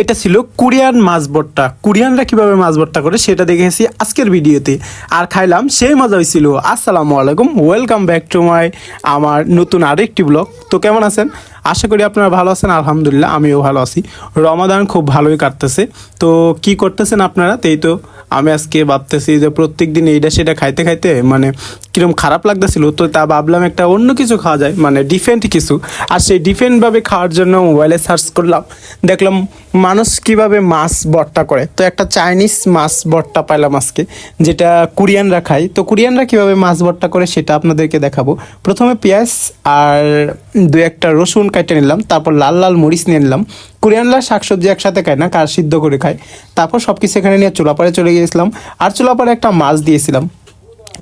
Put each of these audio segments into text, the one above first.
এটা ছিল কোরিয়ান মাছ ভর্তা। কোরিয়ানরা কীভাবে মাছ ভর্তা করে সেটা দেখেছি আজকের ভিডিওতে। আর খাইলাম, সেই মজা হয়েছিল আসসালামু আলাইকুম, ওয়েলকাম ব্যাক টু মাই, আমার নতুন আরেকটি ব্লগ। তো কেমন আছেন? আশা করি আপনারা ভালো আছেন, আলহামদুলিল্লাহ, আমিও ভালো আছি। রমাদান খুব ভালোই কাটতেছে। তো কি করতেছেন আপনারা? তেই তো আমি আজকে ভাবতেছি যে প্রত্যেক দিন এইটা সেটা খাইতে খাইতে মানে কীরকম খারাপ লাগতেছিল, তো তা ভাবলাম একটা অন্য কিছু খাওয়া যায় মানে ডিফেন্ট কিছু। আর সেই ডিফেন্টভাবে খাওয়ার জন্য মোবাইলে সার্চ করলাম। দেখলাম মানুষ কীভাবে মাছ ভর্তা করে? তো একটা চাইনিজ মাছ ভর্তা পাইলাম আজকে, যেটা কোরিয়ানরা খায়। তো কোরিয়ানরা কীভাবে মাছ ভর্তা করে সেটা আপনাদেরকে দেখাবো। প্রথমে পেঁয়াজ আর দু একটা রসুন কাটে নিলাম, তারপর লাল লাল মরিচ নিয়ে নিলাম। কোরিয়ানরা শাকসবজি একসাথে খায় না, কার সিদ্ধ করে খায়। তারপর সব কিছু এখানে নিয়ে চুলাপাড়ে চলে গিয়েছিলাম। আর চুলাপাড়ে একটা মাছ দিয়েছিলাম।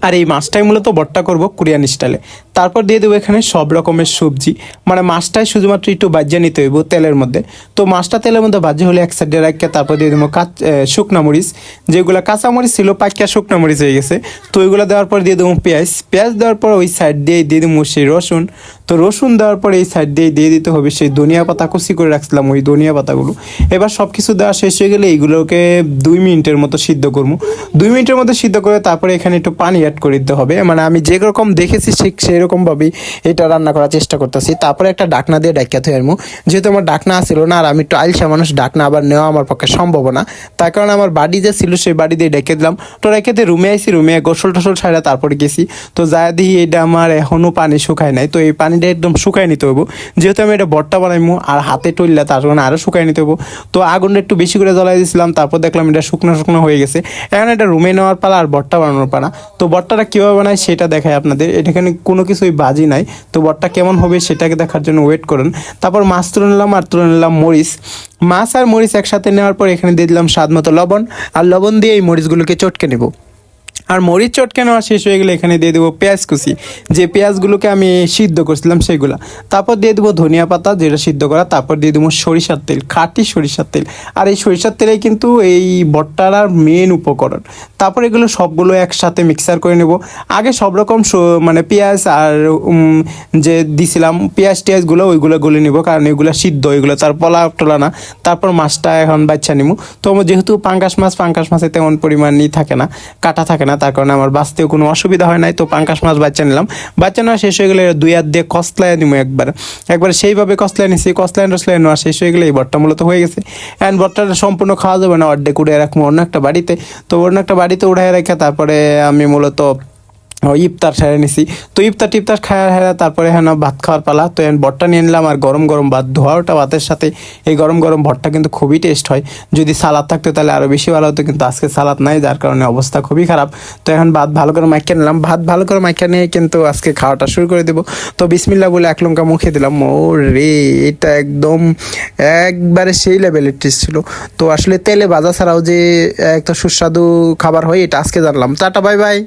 আর এই মাছটাই মূলত বট্টা করব কোরিয়ান স্টাইলে। তারপর দিয়ে দেবো এখানে সব রকমের সবজি। মানে মাছটাই শুধুমাত্র একটু বাজিয়ে নিতে হইব তেলের মধ্যে। তো মাছটা তেলের মধ্যে বাজে হলে এক সাইডে রাখিয়ে তারপর দিয়ে দেবো কাঁচ শুকনা মরিচ। যেগুলো কাঁচা মরিচ ছিল পাকিয়া শুকনা মরিচ হয়ে গেছে। তো ওইগুলো দেওয়ার পর দিয়ে দেবো পেঁয়াজ। পেঁয়াজ দেওয়ার পর ওই সাইড দিয়ে দিয়ে দেবো সেই রসুন। তো রসুন দেওয়ার পর এই সাইড দিয়ে দিয়ে দিতে হবে, সেই ধনিয়া পাতা কুচি করে রাখছিলাম ওই ধনিয়া পাতাগুলো। এবার সব কিছু দেওয়া শেষ হয়ে গেলে এইগুলোকে দুই মিনিটের মতো সিদ্ধ করব। দুই মিনিটের মতো সিদ্ধ করে তারপরে এখানে একটু পানি অ্যাড করে দিতে হবে। মানে আমি যে রকম দেখেছি ঠিক সেই রকমভাবেই এটা রান্না করার চেষ্টা করতেছি। তারপরে একটা ডাকনা দিয়ে ডাকিয়া থই আরমু যেহেতু আমার ডাকনা ছিল না, আর আমি একটু আইলসা মানুষ, ডাকনা আবার নেওয়া আমার পক্ষে সম্ভব না। তার কারণে আমার বাড়ি যে ছিল সেই বাড়ি দিয়ে ডেকে দিলাম। তো রেখে দিয়ে রুমে আইসি রুমে গোসল টোসল ছাড়া তারপরে গেছি। তো যা দিই এটা আমার এখনও পানি শুকায় নাই। তো এই পানিটা একদম শুকায় নিতে হব যেহেতু আমি এটা বট্টা বানাইমু আর হাতে টইলা তার কারণে আরও শুকায় নিতে হব তো আগুনটা একটু বেশি করে জ্বলাই দিয়েছিলাম তারপর দেখলাম এটা শুকনো শুকনো হয়ে গেছে। এখন এটা রুমে নেওয়ার পালা আর বট্টা বানানোর পালা। তো বট্টাটা কীভাবে বানায় সেটা দেখায় আপনাদের। এখানে কোনো কিছুই বাজি নাই। তো বট্টা কেমন হবে সেটাকে দেখার জন্য ওয়েট করুন। তারপর মাছ তুলে নিলাম আর তুলে নিলাম মরিচ। মাছ আর মরিচ একসাথে নেওয়ার পর এখানে দিয়ে দিলাম স্বাদ মতো লবণ। আর লবণ দিয়ে এই মরিচগুলোকে চটকে নেব। আর মরিচ চটকে নেওয়া শেষ হয়ে গেলে এখানে দিয়ে দেবো পেঁয়াজ কুচি। যে পেঁয়াজগুলোকে আমি সিদ্ধ করছিলাম সেগুলো। তারপর দিয়ে দেবো ধনিয়া পাতা, যেটা সিদ্ধ করা, তারপর দিয়ে দেবো সরিষার তেল, খাঁটি সরিষার তেল। আর এই সরিষার তেলেই কিন্তু এই ভট্টার আর মেন উপকরণ। তারপর এগুলো সবগুলো একসাথে মিক্সার করে নেব। আগে সব রকম মানে পেঁয়াজ আর যে দিছিলাম, পেঁয়াজ টিয়াজগুলো ওইগুলো গলে নিব। কারণ এগুলো সিদ্ধ, এগুলো তার পলা টলা না। তারপর মাছটা এখন বাচ্চা নিব তো যেহেতু পাঙ্কাশ মাছ পাঙ্কাশ মাছে তেমন পরিমাণই থাকে না, কাটা থাকে না। তার কারণে আমার বাঁচতেও কোনো অসুবিধা হয় নাই। তো পাঙ্কাশ মাছ বাচ্চা নিলাম। বাচ্চা নেওয়া শেষ হয়ে গেলে দুই হাত দিয়ে কসলায় নিব একবার। একবার সেইভাবে কসলায় নিছি কসলায় টসলায় নেওয়া শেষ হয়ে গেলে এই বটটা মূলত হয়ে গেছে। অ্যান্ড বটটা সম্পূর্ণ খাওয়া যাবে না, অর্ধেক উড়ে রাখব অন্য একটা বাড়িতে। তো অন্য একটা বাড়িতে উঠে রেখে তারপরে আমি মূলত ইফতার সেরে নিছি। তো ইফতার টিফতার খাওয়া হেরা তারপরে হ্যাঁ ভাত খাওয়ার পালা। তো এখন ভট্টা নিয়ে নিলাম আর গরম গরম ভাত ধোয়াটা ভাতের সাথে। এই গরম গরম ভট্টা কিন্তু খুবই টেস্ট হয়। যদি সালাদ থাকতো তাহলে আরও বেশি ভালো হতো, কিন্তু আজকে সালাদ নাই, যার কারণে অবস্থা খুবই খারাপ। তো এখন ভাত ভালো করে মাইকা নিলাম। ভাত ভালো করে মাইকা নিয়ে কিন্তু আজকে খাওয়াটা শুরু করে দেবো। তো বিসমিল্লা বলে এক লঙ্কা মুখে দিলাম। ও রে এটা একদম একবারে সেই লেভেলের টেস্ট ছিল। তো আসলে তেলে ভাজা ছাড়াও যে একটা সুস্বাদু খাবার হয়, এটা আজকে জানলাম। Tata bye bye